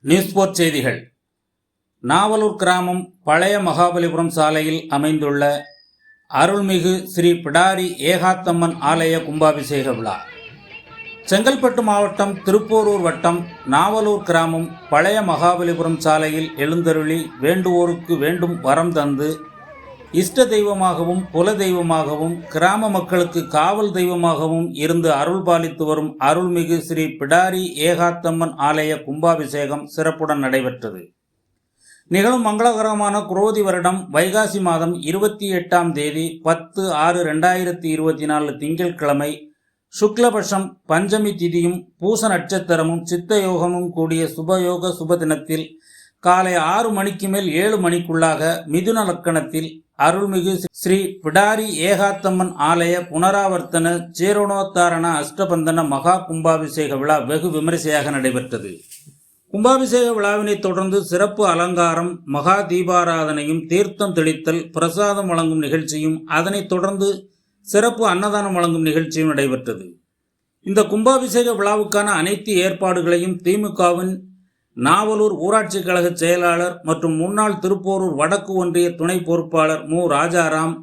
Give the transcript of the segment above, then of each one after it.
News board செய்திகள். நாவலூர் கிராமம் பழைய மகாபலிபுரம் சாலையில் அமைந்துள்ள அருள்மிகு ஸ்ரீ பிடாரி ஏகாத்தம்மன் ஆலய கும்பாபிஷேக விழா. செங்கல்பட்டு மாவட்டம் திருப்போரூர் வட்டம் நாவலூர் கிராமம் பழைய மகாபலிபுரம் சாலையில் எழுந்தருளி வேண்டுவோருக்கு வேண்டும் வரம் தந்து இஷ்ட தெய்வமாகவும் குல தெய்வமாகவும் கிராம மக்களுக்கு காவல் தெய்வமாகவும் இருந்து அருள் பாலித்து வரும் அருள்மிகு ஸ்ரீ பிடாரி ஏகாத்தம்மன் ஆலய கும்பாபிஷேகம் சிறப்புடன் நடைபெற்றது. நிகழும் மங்களகரமான குரோதி வருடம் வைகாசி மாதம் இருபத்தி எட்டாம் தேதி பத்து ஆறு ரெண்டாயிரத்தி இருபத்தி நாலு திங்கட்கிழமை. சுக்லபட்சம் பஞ்சமி திதியும் பூச நட்சத்திரமும் சித்த யோகமும் கூடிய சுபயோக சுப தினத்தில் காலை ஆறு மணிக்கு மேல் ஏழு மணிக்குள்ளாக மிதுன லக்கணத்தில் அருள்மிகு ஸ்ரீ பிடாரி ஏகாத்தம்மன் ஆலய புனராவர்த்தன ஜீரணோத்தாரண அஷ்டபந்தன மகா கும்பாபிஷேக விழா வெகு விமரிசையாக நடைபெற்றது. கும்பாபிஷேக விழாவினை தொடர்ந்து சிறப்பு அலங்காரம் மகா தீபாராதனையும் தீர்த்தம் தெளித்தல் பிரசாதம் வழங்கும் நிகழ்ச்சியும் அதனைத் தொடர்ந்து சிறப்பு அன்னதானம் வழங்கும் நிகழ்ச்சியும் நடைபெற்றது. இந்த கும்பாபிஷேக விழாவுக்கான அனைத்து ஏற்பாடுகளையும் திமுகவின் நாவலூர் ஊராட்சி கழக செயலாளர் மற்றும் முன்னாள் திருப்போரூர் வடக்கு ஒன்றிய துணை பொறுப்பாளர் மு. ராஜாராம்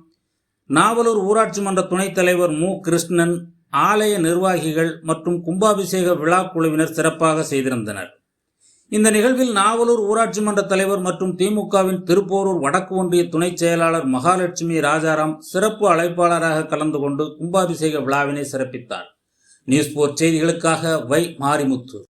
நாவலூர் ஊராட்சி மன்ற துணைத் தலைவர் மு. கிருஷ்ணன் ஆலய நிர்வாகிகள் மற்றும் கும்பாபிஷேக விழா குழுவினர் சிறப்பாக செய்திருந்தனர். இந்த நிகழ்வில் நாவலூர் ஊராட்சி மன்ற தலைவர் மற்றும் திமுகவின் திருப்போரூர் வடக்கு ஒன்றிய துணைச் செயலாளர் மகாலட்சுமி ராஜாராம் சிறப்பு அழைப்பாளராக கலந்து கொண்டு கும்பாபிஷேக விழாவினை சிறப்பித்தார். நியூஸ் போர் செய்திகளுக்காக வை மாரிமுத்து.